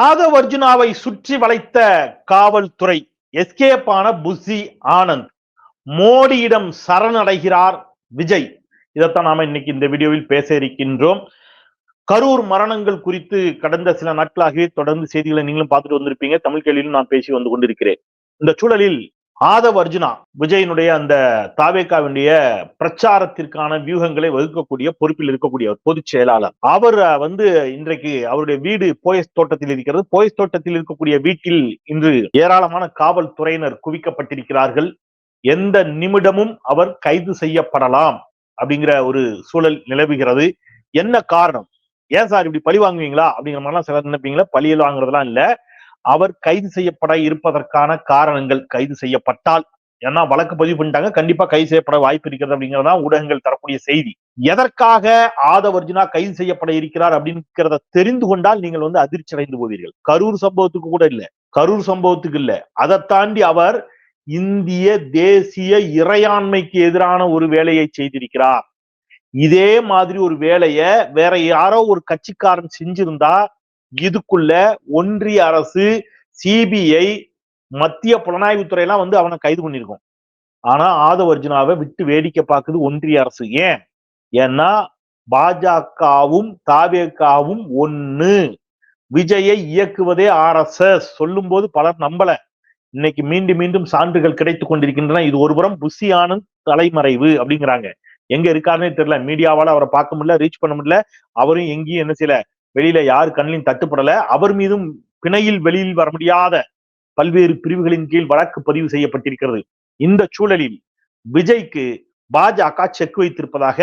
ஆதவர்ஜுனாவை சுற்றி வளைத்த காவல்துறை எஸ்கேப் ஆன புஷி ஆனந்த் மோடியிடம் சரணடைகிறார் விஜய். இதைத்தான் நாம இன்னைக்கு இந்த வீடியோவில் பேச இருக்கின்றோம். கரூர் மரணங்கள் குறித்து கடந்த சில நாட்களாகவே தொடர்ந்து செய்திகளை நீங்களும் பார்த்துட்டு வந்திருப்பீங்க. தமிழ் கேள்வியிலும் நான் பேசி வந்து கொண்டிருக்கிறேன். இந்த சூழலில் ஆதவ் அர்ஜுனா விஜயனுடைய அந்த தாவேக்காவினுடைய பிரச்சாரத்திற்கான வியூகங்களை வகுக்கக்கூடிய பொறுப்பில் இருக்கக்கூடிய பொதுச் செயலாளர். அவர் வந்து இன்றைக்கு அவருடைய வீடு போயஸ் தோட்டத்தில் இருக்கிறது. போயஸ் தோட்டத்தில் இருக்கக்கூடிய வீட்டில் இன்று ஏராளமான காவல்துறையினர் குவிக்கப்பட்டிருக்கிறார்கள். எந்த நிமிடமும் அவர் கைது செய்யப்படலாம் அப்படிங்கிற ஒரு சூழல் நிலவுகிறது. என்ன காரணம்? ஏன் சார் இப்படி பழி வாங்குவீங்களா? அப்படிங்கிற மாதிரிலாம் சிலர் நினைப்பீங்களா? பழியில் வாங்குறதுலாம் இல்ல. அவர் கைது செய்யப்பட இருப்பதற்கான காரணங்கள் கைது செய்யப்பட்டால். ஏன்னா வழக்கு பதிவு பண்ணிட்டாங்க. கண்டிப்பா கைது செய்யப்பட வாய்ப்பு இருக்கிறது அப்படிங்கிறதா ஊடகங்கள் தரக்கூடிய செய்தி. எதற்காக ஆதவர்ஜுனா கைது செய்யப்பட இருக்கிறார் அப்படிங்கிறத தெரிந்து கொண்டால் நீங்கள் வந்து அதிர்ச்சி அடைந்து போவீர்கள். கரூர் சம்பவத்துக்கு கூட இல்ல. கரூர் சம்பவத்துக்கு இல்ல. அதை தாண்டி அவர் இந்திய தேசிய இறையாண்மைக்கு எதிரான ஒரு வேலையை செய்திருக்கிறார். இதே மாதிரி ஒரு வேலையை வேற யாரோ ஒரு கட்சிக்காரன் செஞ்சிருந்தா இதுக்குள்ள ஒன்றிய அரசு சிபிஐ மத்திய புலனாய்வுத்துறை எல்லாம் வந்து அவனை கைது பண்ணியிருக்கோம். ஆனா ஆதவ அர்ஜுனாவை விட்டு வேடிக்கை பார்க்குது ஒன்றிய அரசு. ஏன்? ஏன்னா பாஜகவும் தாவேக்காவும் ஒன்று விஜயை இயக்குவதே ஆர் எஸ் எஸ். சொல்லும் போது பலர் நம்பல. இன்னைக்கு மீண்டும் மீண்டும் சான்றுகள் கிடைத்துக் கொண்டிருக்கின்றன. இது ஒருபுறம் புஷி ஆனந்த் தலைமறைவு அப்படிங்கிறாங்க. எங்க இருக்காருன்னே தெரியல. மீடியாவால அவரை பார்க்க முடியல ரீச் பண்ண முடியல. அவரும் எங்கேயும் என்ன செய்யல. வெளியில யார் கண்ணிலையும் தட்டுப்படல. அவர் மீதும் பிணையில் வெளியில் வர முடியாத பல்வேறு பிரிவுகளின் கீழ் வழக்கு பதிவு செய்யப்பட்டிருக்கிறது. இந்த சூழலில் விஜய்க்கு பாஜக செக் வைத்திருப்பதாக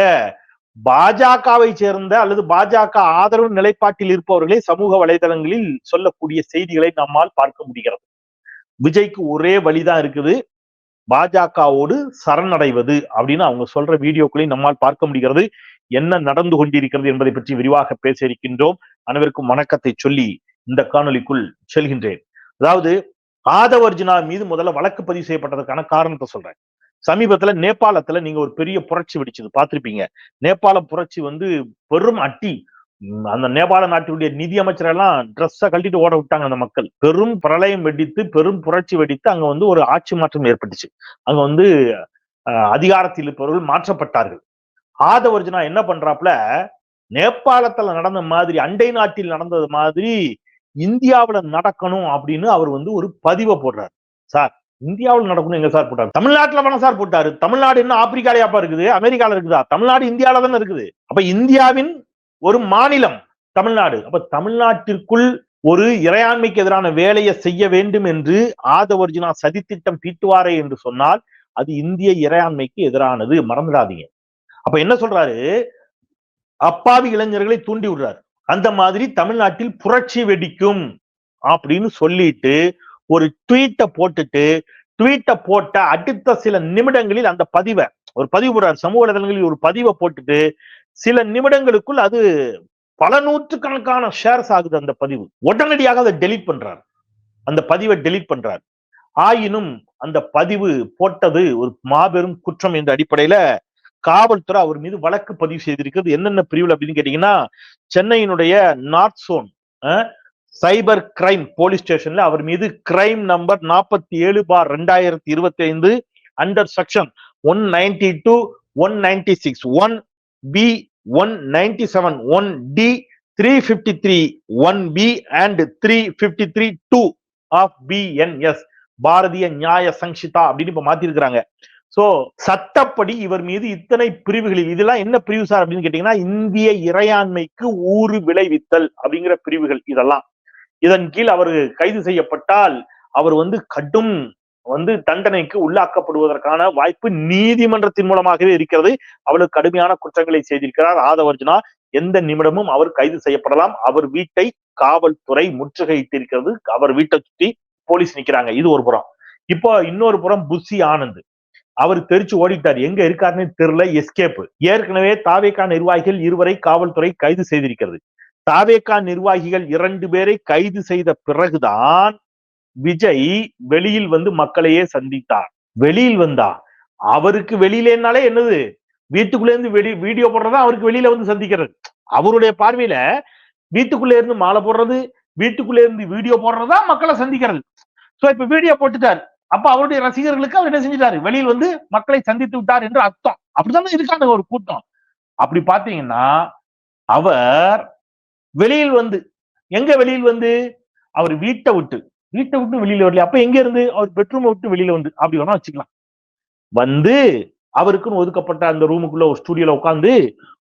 பாஜகவை சேர்ந்த அல்லது பாஜக ஆதரவு நிலைப்பாட்டில் இருப்பவர்களே சமூக வலைதளங்களில் சொல்லக்கூடிய செய்திகளை நம்மால் பார்க்க முடிகிறது. விஜய்க்கு ஒரே வழிதான் இருக்குது. பாஜகவோடு சரணடைவது அப்படின்னு அவங்க சொல்ற வீடியோக்களையும் நம்மால் பார்க்க முடிகிறது. என்ன நடந்து கொண்டிருக்கிறது என்பதை பற்றி விரிவாக பேச இருக்கின்றோம். அனைவருக்கும் வணக்கத்தை சொல்லி இந்த காணொலிக்குள் செல்கின்றேன். அதாவது ஆதவர்ஜினா மீது முதல்ல வழக்கு பதிவு செய்யப்பட்டதற்கான காரணத்தை சொல்றேன். சமீபத்துல நேபாளத்துல நீங்க ஒரு பெரிய புரட்சி வெடிச்சது பார்த்திருப்பீங்க. நேபாள புரட்சி வந்து பெரும் அட்டி. அந்த நேபாள நாட்டினுடைய நிதி அமைச்சரெல்லாம் ட்ரெஸ்ஸை கழட்டிட்டு ஓட விட்டாங்க அந்த மக்கள். பெரும் பிரளயம் வெடித்து பெரும் புரட்சி வெடித்து அங்க வந்து ஒரு ஆட்சி மாற்றம் ஏற்பட்டுச்சு. அங்க வந்து அதிகாரத்தில் இருப்பவர்கள் மாற்றப்பட்டார்கள். ஆதவர்ஜுனா என்ன பண்றாப்புல? நேபாளத்துல நடந்த மாதிரி அண்டை நாட்டில் நடந்தது மாதிரி இந்தியாவுல நடக்கணும் அப்படின்னு அவர் வந்து ஒரு பதிவை போடுறாரு. சார் இந்தியாவில் நடக்கணும் எங்க சார் போட்டாரு? தமிழ்நாட்டுல வேணா சார் போட்டாரு. தமிழ்நாடு என்ன ஆப்பிரிக்காலையாப்பா இருக்குது? அமெரிக்கால இருக்குதா? தமிழ்நாடு இந்தியாவில தானே இருக்குது. அப்ப இந்தியாவின் ஒரு மாநிலம் தமிழ்நாடு. அப்ப தமிழ்நாட்டிற்குள் ஒரு இறையாண்மைக்கு எதிரான வேலையை செய்ய வேண்டும் என்று ஆதவர்ஜுனா சதித்திட்டம் தீட்டுவாரே என்று சொன்னால் அது இந்திய இறையாண்மைக்கு எதிரானது. மறந்துடாதீங்க. அப்ப என்ன சொல்றாரு? அப்பாவி இளைஞர்களை தூண்டி விடுறாரு. அந்த மாதிரி தமிழ்நாட்டில் புரட்சி வெடிக்கும் அப்படின்னு சொல்லிட்டு ஒரு ட்வீட்டை போட்டுட்டு ட்வீட்டை போட்ட அடுத்த சில நிமிடங்களில் அந்த பதிவை ஒரு பதிவு போடுறார் சமூக வலைதளங்களில் ஒரு பதிவை போட்டுட்டு சில நிமிடங்களுக்குள் அது பல நூற்றுக்கணக்கான ஷேர்ஸ் ஆகுது அந்த பதிவு. உடனடியாக அதை டெலிட் பண்றாரு. அந்த பதிவை டெலிட் பண்றார். ஆயினும் அந்த பதிவு போட்டது ஒரு மாபெரும் குற்றம் என்ற அடிப்படையில காவல்துறை அவர் மீது வழக்கு பதிவு செய்திருக்கிறது. என்னென்ன பிரிவில் அப்படின்னு கேட்டீங்கன்னா சென்னையினுடைய north zone cyber crime police ஸ்டேஷன்ல அவர் மீது கிரைம் நம்பர் நாற்பத்தி ஏழு பார் ரெண்டாயிரத்தி இருபத்தி ஐந்து under section one ninety two one ninety six one B one ninety seven one D three fifty three one B and three fifty three two of BNS Bharatiya Nyaya Sanhita அப்படின்னு இப்ப மாத்திருக்கிறாங்க. So சட்டப்படி இவர் மீது இத்தனை பிரிவுகளில் இதெல்லாம் என்ன பிரிவு சார் அப்படின்னு கேட்டீங்கன்னா இந்திய இறையாண்மைக்கு ஊறு விளைவித்தல் அப்படிங்கிற பிரிவுகள் இதெல்லாம். இதன் கீழ் அவர் கைது செய்யப்பட்டால் அவர் வந்து கடும் வந்து தண்டனைக்கு உள்ளாக்கப்படுவதற்கான வாய்ப்பு நீதிமன்றத்தின் மூலமாகவே இருக்கிறது. அவளுக்கு கடுமையான குற்றங்களை செய்திருக்கிறார் ஆதவர்ஜுனா. எந்த நிமிடமும் அவர் கைது செய்யப்படலாம். அவர் வீட்டை காவல்துறை முற்றுகையிட்டிருக்கிறது. அவர் வீட்டை சுற்றி போலீஸ் நிக்கிறாங்க. இது ஒரு புறம். இப்போ இன்னொரு புறம் புஷி ஆனந்த். அவர் தெரிச்சு ஓடிட்டார். எங்க இருக்காருன்னு தெரியல. எஸ்கேப் ஏற்கனவே தாவேக்கா நிர்வாகிகள் இருவரை காவல்துறை கைது செய்திருக்கிறது. தாவேக்கா நிர்வாகிகள் இரண்டு பேரை கைது செய்த பிறகுதான் விஜய் வெளியில் வந்து மக்களையே சந்தித்தார். வெளியில் வந்தா. அவருக்கு வெளியிலேனாலே என்னது? வீட்டுக்குள்ள இருந்து வெளி வீடியோ போடுறதா அவருக்கு வெளியில வந்து சந்திக்கிறது. அவருடைய பார்வையில வீட்டுக்குள்ள இருந்து மாலை போடுறது வீட்டுக்குள்ளே இருந்து வீடியோ போடுறதா மக்களை சந்திக்கிறது. சோ இப்ப வீடியோ போட்டுட்டார். அப்ப அவருடைய ரசிகர்களுக்கு அவர் என்ன செஞ்சிட்டாரு? வெளியில் வந்து மக்களை சந்தித்து விட்டார் என்று அர்த்தம். அப்படித்தானே இருக்காங்க ஒரு கூட்டம். அப்படி பாத்தீங்கன்னா அவர் வெளியில் வந்து எங்க வெளியில் வந்து? அவர் வீட்டை விட்டு. வீட்டை விட்டு வெளியில வரல அப்ப எங்க இருந்து? அவர் பெட்ரூமை விட்டு வெளியில வந்து. அப்படி வேணா வச்சுக்கலாம். வந்து அவருக்குன்னு ஒதுக்கப்பட்ட அந்த ரூமுக்குள்ள ஒரு ஸ்டுடியோல உட்காந்து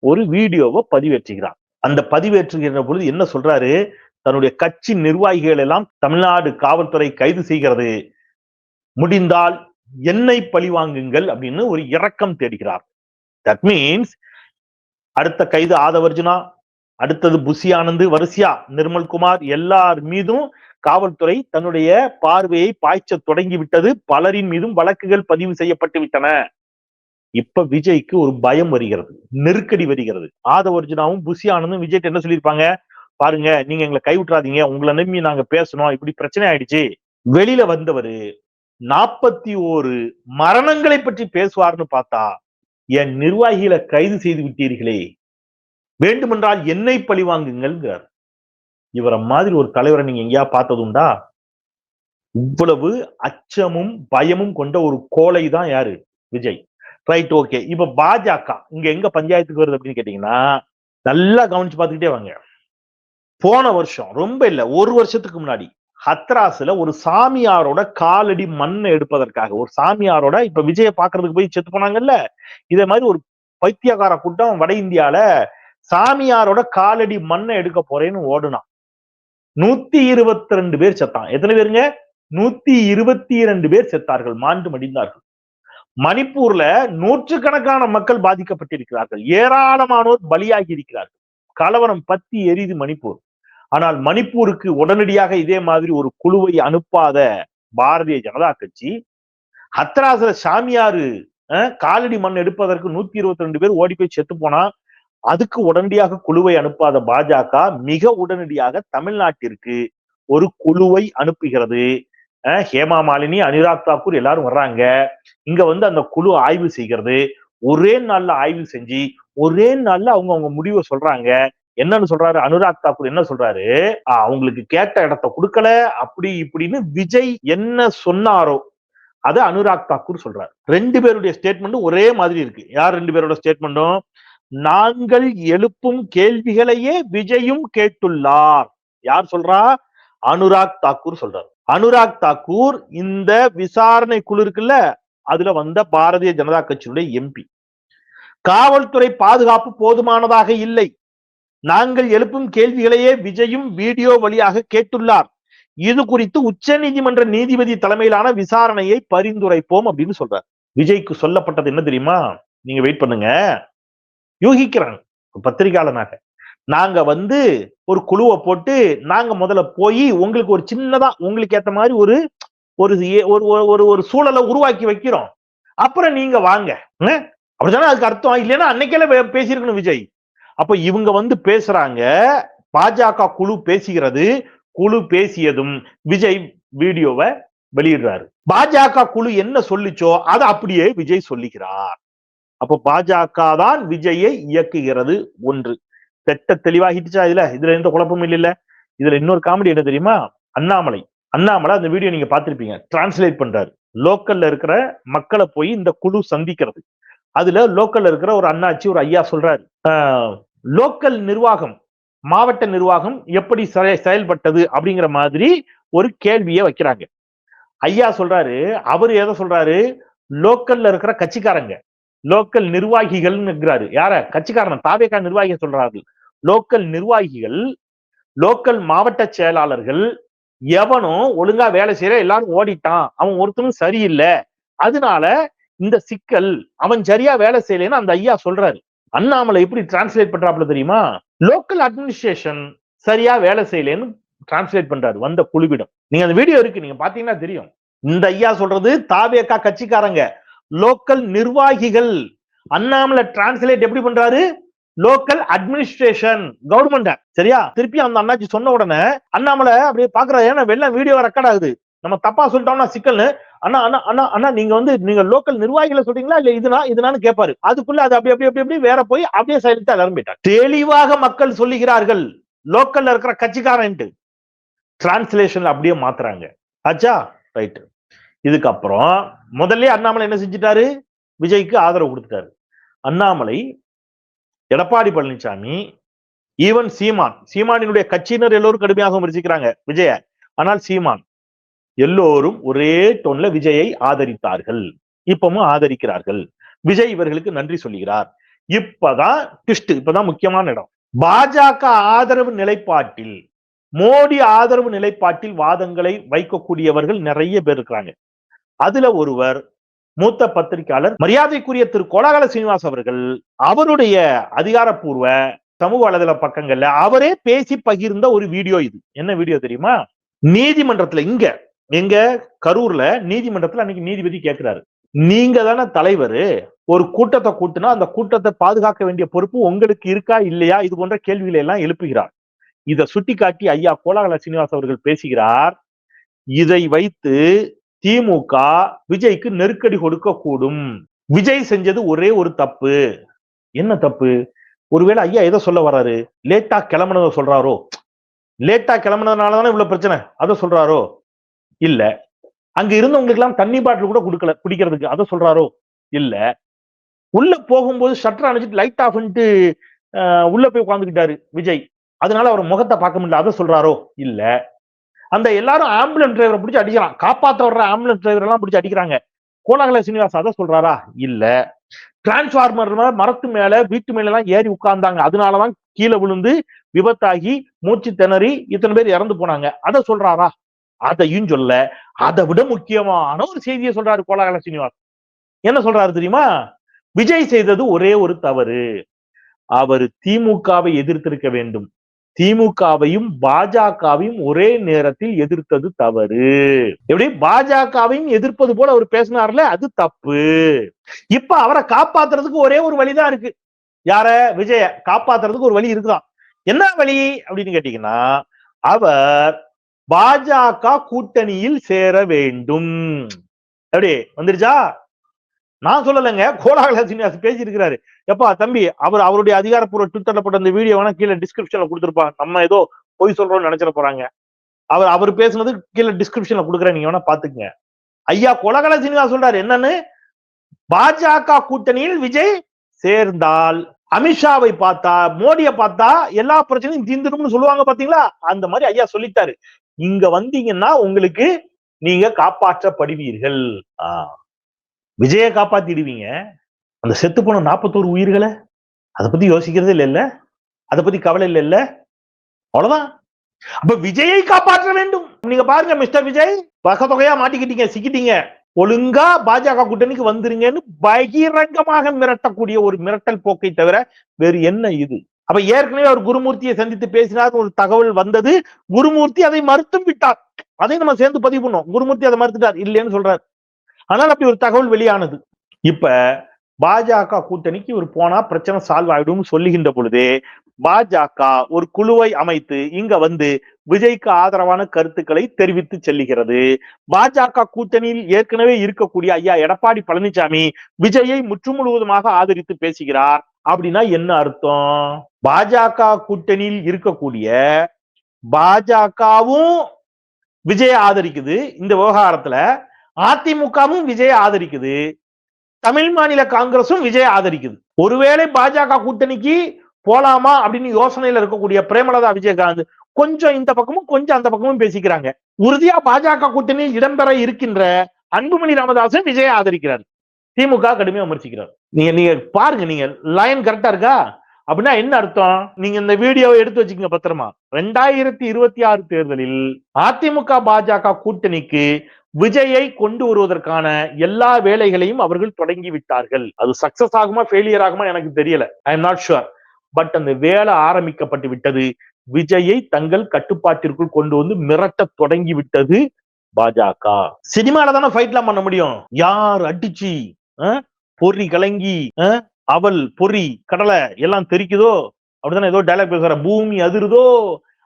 ஒரு வீடியோவை பதிவேற்றுகிறார். அந்த பதிவேற்றுகிற பொழுது என்ன சொல்றாரு? தன்னுடைய கட்சி நிர்வாகிகள் எல்லாம் தமிழ்நாடு காவல்துறை கைது செய்கிறது. முடிந்தால் என்னை பழிவாங்குங்கள் அப்படின்னு ஒரு இரக்கம் தேடுகிறார். தட் மீன்ஸ் அடுத்த கைது ஆதவர்ஜுனா அடுத்தது புசி ஆனந்து வரிசையா நிர்மல்குமார் எல்லார் மீதும் காவல்துறை தன்னுடைய பார்வையை பாய்ச்ச தொடங்கி விட்டது பலரின் மீதும் வழக்குகள் பதிவு செய்யப்பட்டு விட்டன. இப்ப விஜய்க்கு ஒரு பயம் வருகிறது நெருக்கடி வருகிறது. ஆதவர்ஜுனாவும் புசி ஆனந்தும் விஜய்க்கு என்ன சொல்லியிருப்பாங்க? பாருங்க நீங்க எங்களை கைவிட்டுறாதீங்க. உங்களை நம்பி நாங்க பேசணும். இப்படி பிரச்சனை ஆயிடுச்சு. வெளியில வந்தவர் நாற்பத்தி ஓரு மரணங்களை பற்றி பேசுவார்னு பார்த்தா என் நிர்வாகிகளை கைது செய்து விட்டீர்களே. வேண்டுமென்றால் என்னை பழி பழிவாங்குங்கள்ங்கிறார் இவரை மாதிரி ஒரு தலைவரை நீங்க எங்கேயா பார்த்ததுண்டா இவ்வளவு அச்சமும் பயமும் கொண்ட ஒரு கோலை தான் யாரு? விஜய். Right okay. இப்ப பாஜக இங்க எங்க பஞ்சாயத்துக்கு வருது அப்படின்னு கேட்டீங்கன்னா நல்லா கவனிச்சு பார்த்துக்கிட்டே வாங்க. போன வருஷம் ரொம்ப இல்ல ஒரு வருஷத்துக்கு முன்னாடி ஹத்ராஸ்ல ஒரு சாமியாரோட காலடி மண்ணை எடுப்பதற்காக ஒரு சாமியாரோட இப்ப விஜய பாக்குறதுக்கு போய் செத்து போனாங்கல்ல? இதே மாதிரி ஒரு பைத்தியகார கூட்டம் வட இந்தியால சாமியாரோட காலடி மண்ணை எடுக்க போறேன்னு ஓடுனான். நூத்தி இருபத்தி ரெண்டு பேர் செத்தான். எத்தனை பேருங்க? நூத்தி இருபத்தி இரண்டு பேர் செத்தார்கள் மாண்டு மடிந்தார்கள். மணிப்பூர்ல நூற்றுக்கணக்கான மக்கள் பாதிக்கப்பட்டிருக்கிறார்கள். ஏராளமானோர் பலியாகி இருக்கிறார்கள். கலவரம் பத்தி எரிது மணிப்பூர். ஆனால் மணிப்பூருக்கு உடனடியாக இதே மாதிரி ஒரு குழுவை அனுப்பாத பாரதிய ஜனதா கட்சி ஹத்ராஸ்ல சாமியாரு காலடி மண் எடுப்பதற்கு நூத்தி இருபத்தி ரெண்டு பேர் ஓடி போய் செத்து போனா அதுக்கு உடனடியாக குழுவை அனுப்பாத பாஜக மிக உடனடியாக தமிழ்நாட்டிற்கு ஒரு குழுவை அனுப்புகிறது. ஹேமா மாலினி அனுராக் தாக்கூர் எல்லாரும் வர்றாங்க. இங்க வந்து அந்த குழு ஆய்வு செய்கிறது. ஒரே நாள்ல ஆய்வு செஞ்சு ஒரே நாள்ல அவங்க அவங்க முடிவை சொல்றாங்க. என்னன்னு சொல்றாரு? அனுராக் தாக்கூர் என்ன சொல்றாரு? அவங்களுக்கு கேட்ட இடத்த கொடுக்கல. அப்படி இப்படின்னு விஜய் என்ன சொன்னாரோ அது அனுராக் தாக்கூர் சொல்றாரு. ரெண்டு பேருடைய ஸ்டேட்மெண்ட்டும் ஒரே மாதிரி இருக்கு. யார் ரெண்டு பேரோட ஸ்டேட்மெண்ட்டும் நாங்கள் எழுப்பும் கேள்விகளையே விஜயும் கேட்டுள்ளார். யார் சொல்றா? அனுராக் தாக்கூர் சொல்றாரு. அனுராக் தாக்கூர் இந்த விசாரணை குழு இருக்குல்ல அதுல வந்த பாரதிய ஜனதா கட்சியுடைய எம்பி காவல்துறை பாதுகாப்பு போதுமானதாக இல்லை. நாங்கள் எழுப்பும் கேள்விகளையே விஜயும் வீடியோ வழியாக கேட்டுள்ளார். இது குறித்து உச்ச நீதிமன்ற நீதிபதி தலைமையிலான விசாரணையை பரிந்துரைப்போம் அப்படின்னு சொல்றார். விஜய்க்கு சொல்லப்பட்டது என்ன தெரியுமா? நீங்க வெயிட் பண்ணுங்க. யூகிக்கிறாங்க பத்திரிகையாளனாக. நாங்க வந்து ஒரு குழுவை போட்டு நாங்க முதல்ல போய் உங்களுக்கு ஒரு சின்னதா உங்களுக்கு ஏத்த மாதிரி ஒரு ஒரு ஒரு ஒரு சூழலை உருவாக்கி வைக்கிறோம். அப்புறம் நீங்க வாங்க. அப்படித்தானே அதுக்கு அர்த்தம்? இல்லைன்னா அன்னைக்கெல்லாம் பேசியிருக்கணும் விஜய். அப்ப இவங்க வந்து பேசுறாங்க பாஜக குழு பேசுகிறது குழு பேசியதும் விஜய் வீடியோவை வெளியிடுறாரு. பாஜக குழு என்ன சொல்லிச்சோ அதை அப்படியே விஜய் சொல்லிக்கிறார். அப்ப பாஜக தான் விஜயை இயக்குகிறது ஒன்று. தெட்ட தெளிவாகிட்டுச்சா இதுல? இதுல எந்த குழப்பமும் இல்ல இதுல இன்னொரு காமெடி என்ன தெரியுமா? அண்ணாமலை. அண்ணாமலை அந்த வீடியோ நீங்க பாத்திருப்பீங்க டிரான்ஸ்லேட் பண்றாரு. லோக்கல்ல இருக்கிற மக்களை போய் இந்த குழு சந்திக்கிறது. அதுல லோக்கல்ல இருக்கிற ஒரு அண்ணாச்சி ஒரு ஐயா சொல்றாரு. லோக்கல் நிர்வாகம் மாவட்ட நிர்வாகம் எப்படி செயல்பட்டது அப்படிங்கிற மாதிரி ஒரு கேள்வியை வைக்கிறாங்க. ஐயா சொல்றாரு அவர் எதை சொல்றாரு? லோக்கல்ல இருக்கிற கட்சிக்காரங்க லோக்கல் நிர்வாகிகள்ங்கிறாரு யார? கட்சிக்காரன் தாவேக்கா நிர்வாகிகள் சொல்றார்கள் லோக்கல் நிர்வாகிகள் லோக்கல் மாவட்ட செயலாளர்கள் எவனும் ஒழுங்கா வேலை செய்யற எல்லாரும் ஓடிட்டான். அவன் ஒருத்தனும் சரியில்லை. அதனால இந்த சிக்கல் அவன் சரியா வேலை செய்யலைன்னு அந்த ஐயா சொல்றாரு. அண்ணாமலை எப்படி டிரான்ஸ்லேட் பண்றாப்புல தெரியுமா? லோக்கல் அட்மினிஸ்ட்ரேஷன் சரியா வேலை செய்யலைன்னு டிரான்ஸ்லேட் பண்றாரு வந்த குழுவிடம். நீங்க அந்த வீடியோ இருக்கு நீங்க பாத்தீங்கன்னா தெரியும். இந்த ஐயா சொல்றது தாவேக்கா கட்சிக்காரங்க. லோக்கல் நிர்வாகிகள். அண்ணாமலை டிரான்ஸ்லேட் எப்படி பண்றாரு? லோக்கல் அட்மினிஸ்ட்ரேஷன் கவர்மெண்ட் சரியா? திருப்பி அந்த அண்ணாச்சி சொன்ன உடனே அண்ணாமலை அப்படியே பாக்குறாரு ஏன்னா வெளில வீடியோ ரெக்கார்ட் ஆகுது. நம்ம தப்பா சொல்லிட்டோம்னா சிக்கல்னு அண்ணா அண்ணா அண்ணா அண்ணா நீங்க வந்து நீங்க லோக்கல் நிர்வாகிகளை சொல்றீங்களா? இல்ல இதுனா இதுனான்னு கேட்பாரு அதுக்குள்ள அது அப்படி அப்படி அப்படி அப்படி வேற போய் அப்படியே சைலண்டா எல்லாரும் போயிட்டாங்க. தெளிவாக மக்கள் சொல்லுகிறார்கள். லோக்கல்ல இருக்கிற கட்சிக்காரன்ட்டு. டிரான்ஸ்லேஷன்ல அப்படியே மாத்துறாங்க. ஆச்சா? ரைட் இதுக்கப்புறம் முதல்ல அண்ணாமலை என்ன செஞ்சிட்டாரு? விஜய்க்கு ஆதரவு கொடுத்துட்டாரு. அண்ணாமலை எடப்பாடி பழனிசாமி ஈவன் சீமான் சீமானினுடைய கட்சியினர் எல்லோரும் கடுமையாக விமர்சிக்கிறாங்க விஜய. ஆனால் சீமான் எல்லோரும் ஒரே டோன்ல விஜயை ஆதரித்தார்கள். இப்பவும் ஆதரிக்கிறார்கள். விஜய் இவர்களுக்கு நன்றி சொல்லுகிறார். இப்பதான் டிஸ்ட் இப்பதான் முக்கியமான இடம். பாஜக ஆதரவு நிலைப்பாட்டில் மோடி ஆதரவு நிலைப்பாட்டில் வாதங்களை வைக்கக்கூடியவர்கள் நிறைய பேர் இருக்கிறாங்க. அதுல ஒருவர் மூத்த பத்திரிகையாளர் மரியாதைக்குரிய திரு கோலாகல சீனிவாஸ் அவர்கள் அவருடைய அதிகாரப்பூர்வ சமூக வலைதள பக்கங்கள்ல அவரே பேசி பகிர்ந்த ஒரு வீடியோ இது. என்ன வீடியோ தெரியுமா? நீதிமன்றத்துல இங்க எங்க கரூர்ல நீதிமன்றத்துல அன்னைக்கு நீதிபதி கேட்கிறாரு நீங்க தானே தலைவர் ஒரு கூட்டத்தை கூட்டினா அந்த கூட்டத்தை பாதுகாக்க வேண்டிய பொறுப்பு உங்களுக்கு இருக்கா இல்லையா? இது போன்ற கேள்விகளை எல்லாம் எழுப்புகிறார். இதை சுட்டிக்காட்டி ஐயா கோலாகல சீனிவாஸ் அவர்கள் பேசுகிறார் இதை வைத்து திமுக விஜய்க்கு நெருக்கடி கொடுக்க கூடும். விஜய் செஞ்சது ஒரே ஒரு தப்பு. என்ன தப்பு? ஒருவேளை ஐயா எதை சொல்ல வர்றாரு? லேட்டா கிளம்புனதை சொல்றாரோ? லேட்டா கிளம்புனதுனாலதானே இவ்வளவு பிரச்சனை? அதை சொல்றாரோ? இல்ல. அங்க இருந்தவங்களுக்கு எல்லாம் தண்ணி பாட்டில் கூட கொடுக்கல குடிக்கிறதுக்கு. அதை சொல்றாரோ? இல்ல. உள்ள போகும்போது ஷட்டர் அணைச்சிட்டு லைட் ஆஃப் பண்ணிட்டு உள்ள போய் உட்காந்துக்கிட்டாரு விஜய். அதனால அவர் முகத்தை பார்க்க முடியல. அதை சொல்றாரோ? இல்ல. அந்த எல்லாரும் ஆம்புலன்ஸ் டிரைவரை பிடிச்சி அடிக்கிறான் காப்பாத்த வர்ற ஆம்புலன்ஸ் டிரைவர் எல்லாம் பிடிச்சி அடிக்கிறாங்க. கோலாகல சீனிவாஸ் அதை சொல்றாரா? இல்ல. டிரான்ஸ்ஃபார்மர் மரத்து மேல வீட்டு மேல எல்லாம் ஏறி உட்கார்ந்தாங்க. அதனாலதான் கீழே விழுந்து விபத்தாகி மூச்சு திணறி இத்தனை பேர் இறந்து போனாங்க. அதை சொல்றாரா? அதையும் சொல்ல அதை விட முக்கியமான ஒரு செய்தியை சொல்றாரு கோலாகல சீனிவாஸ் என்ன சொல்றாரு தெரியுமா? விஜய் செய்தது ஒரே ஒரு தவறு. அவர் திமுகவை எதிர்த்திருக்க வேண்டும். திமுகவையும் பாஜகவையும் ஒரே நேரத்தில் எதிர்த்தது தவறு. எப்படி? பாஜகவையும் எதிர்ப்பது போல அவர் பேசினார்ல அது தப்பு. இப்ப அவரை காப்பாத்துறதுக்கு ஒரே ஒரு வழிதான் இருக்கு. யார? விஜய. காப்பாத்துறதுக்கு ஒரு வழி இருக்குதான். என்ன வழி அப்படின்னு கேட்டீங்கன்னா அவர் பாஜக கூட்டணியில் சேர வேண்டும். எப்படி வந்துருச்சா? நான் சொல்லலைங்க கோலாகல சீனிவாஸ் பேசியிருக்கிறாரு. எப்பா தம்பி அவர் அவருடைய அதிகாரப்பூர்வ ட்விட்டர்ல போட்ட அந்த வீடியோ வேணா கீழே டிஸ்கிரிப்ஷன்ல கொடுத்துருப்பா. நம்ம ஏதோ பொய் சொல்றோம்னு நினைச்சிட போறாங்க. அவர் அவர் பேசுனது கீழே டிஸ்கிரிப்ஷன்ல கொடுக்குறேன் நீங்க வேணா பாத்துக்கங்க. ஐயா கொலகல சீனிவாஸ் சொல்றாரு என்னன்னு? பாஜக கூட்டணியில் விஜய் சேர்ந்தால் அமித்ஷாவை பார்த்தா மோடியை பார்த்தா எல்லா பிரச்சனையும் தீந்துடும்னு சொல்லுவாங்க பாத்தீங்களா? அந்த மாதிரி ஐயா சொல்லிட்டாரு. இங்க வந்தீங்கன்னா உங்களுக்கு நீங்க காப்பாற்றப்படுவீர்கள். ஆஹ் விஜய காப்பாத்திடுவீங்க. அந்த செத்து போன நாற்பத்தோரு உயிர்களை? அதை பத்தி யோசிக்கிறதே இல்ல அதை பத்தி கவலை இல்லை இல்ல. அவ்வளவுதான். அப்ப விஜயை காப்பாற்ற வேண்டும். நீங்க பாருங்க மிஸ்டர் விஜய். வகை தொகையா மாட்டிக்கிட்டீங்க சிக்கிட்டீங்க. ஒழுங்கா பாஜக கூட்டணிக்கு வந்துருங்கன்னு பகிரங்கமாக மிரட்டக்கூடிய ஒரு மிரட்டல் போக்கை தவிர வேறு என்ன இது? அப்ப ஏற்கனவே அவர் குருமூர்த்தியை சந்தித்து பேசினார் ஒரு தகவல் வந்தது. குருமூர்த்தி அதை மறுத்தும் விட்டார். அதை நம்ம சேர்ந்து பதிவு பண்ணோம். குருமூர்த்தி அதை மறுத்துட்டார். இல்லைன்னு சொல்றாரு. ஆனால் அப்படி ஒரு தகவல் வெளியானது. இப்ப பாஜக கூட்டணிக்கு இவர் போனா பிரச்சனை சால்வ் ஆயிடும் சொல்லுகின்ற பொழுது பாஜக ஒரு குழுவை அமைத்து இங்க வந்து விஜய்க்கு ஆதரவான கருத்துக்களை தெரிவித்து செல்லுகிறது. பாஜக கூட்டணியில் ஏற்கனவே இருக்கக்கூடிய ஐயா எடப்பாடி பழனிசாமி விஜயை முற்று முழுவதுமாக ஆதரித்து பேசுகிறார். அப்படின்னா என்ன அர்த்தம்? பாஜக கூட்டணியில் இருக்கக்கூடிய பாஜகவும் விஜய ஆதரிக்குது. இந்த விவகாரத்துல அதிமுகவும் விஜய ஆதரிக்குது. தமிழ் மாநில காங்கிரசும் விஜய் ஆதரிக்குது. ஒருவேளை பாஜக கூட்டணிக்கு போலாமா அப்படின்னு யோசனையில இருக்கக்கூடிய பிரேமலதா விஜயகாந்த் கொஞ்சம் இந்த பக்கமும் கொஞ்சம் அந்த பக்கமும் பேசிக்கிறாங்க. உறுதியா பாஜக கூட்டணியில் இடம்பெற இருக்கின்ற அன்புமணி ராமதாசன் விஜய ஆதரிக்கிறார். திமுக கடுமையா விமர்சிக்கிறார். நீங்க நீங்க பாருங்க நீங்க லைன் கரெக்டா இருக்கா? அப்படின்னா என்ன அர்த்தம்? நீங்க இந்த வீடியோவை எடுத்து வச்சுக்கோங்க பத்திரமா. ரெண்டாயிரத்தி இருபத்தி ஆறு தேர்தலில் அதிமுக பாஜக கூட்டணிக்கு விஜயை கொண்டு வருவதற்கான எல்லா வேலைகளையும் அவர்கள் தொடங்கி விட்டார்கள். அது சக்சஸ் ஆகுமா ஃபெயிலியர் ஆகுமா எனக்கு தெரியல. I am not sure but அந்த வேலை ஆரம்பிக்கப்பட்டு விட்டது. விஜயை தங்கள் கட்டுப்பாட்டிற்குள் கொண்டு வந்து மிரட்ட தொடங்கி விட்டது பாஜக. சினிமால தானே ஃபைட்லாம் பண்ண முடியும்? யார் அடிச்சு? பொறி கலங்கி அவள் பொறி கடலை எல்லாம் தெரிக்குதோ? அப்படிதானே ஏதோ டைலாக் பேசுற பூமி அதிருதோ?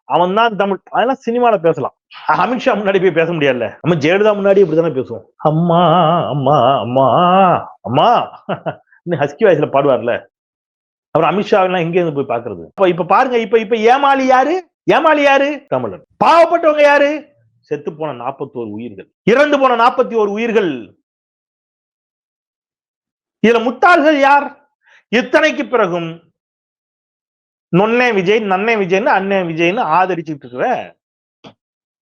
அவன் தான் தமிழ் அதெல்லாம் சினிமால பேசலாம். அமித்ஷா முன்னாடி போய் பேச முடியல நம்ம ஜெயலலிதா முன்னாடி இப்படித்தானே பேசுவோம். அம்மா அம்மா அம்மா அம்மா. இன்னும் ஹஸ்கி வயசுல பாடுவார்ல. அப்புறம் அமித்ஷா எல்லாம் எங்க இருந்து போய் பாக்குறது இப்ப இப்ப பாருங்க இப்ப இப்ப ஏமாளி யாரு? ஏமாளி யாரு? தமிழன். பாவப்பட்டவங்க யாரு? செத்து போன நாற்பத்தோரு உயிர்கள். இறந்து போன நாற்பத்தி ஒரு உயிர்கள். இதுல முட்டாள்கள் யார்? இத்தனைக்கு பிறகும் நொன்னே விஜய் நன்னே விஜய்னு அண்ணே விஜய்னு ஆதரிச்சுட்டு இருக்கிற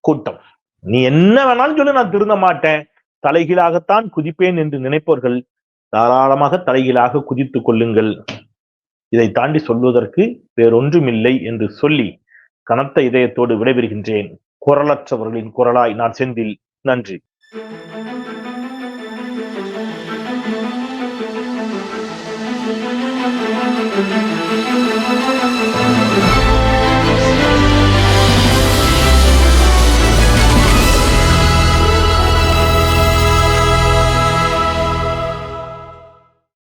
கூட்டம். நீ என்ன வேணாலும் சொல்லி நான் திருந்த மாட்டேன். தலைகீழாகத்தான் குதிப்பேன் என்று நினைப்பவர்கள் தாராளமாக தலைகீழாக குதித்துக் கொள்ளுங்கள். இதை தாண்டி சொல்வதற்கு வேறொன்றுமில்லை என்று சொல்லி கனத்த இதயத்தோடு விடைபெறுகின்றேன். குரலற்றவர்களின் குரலாய் நான் செந்தில். நன்றி.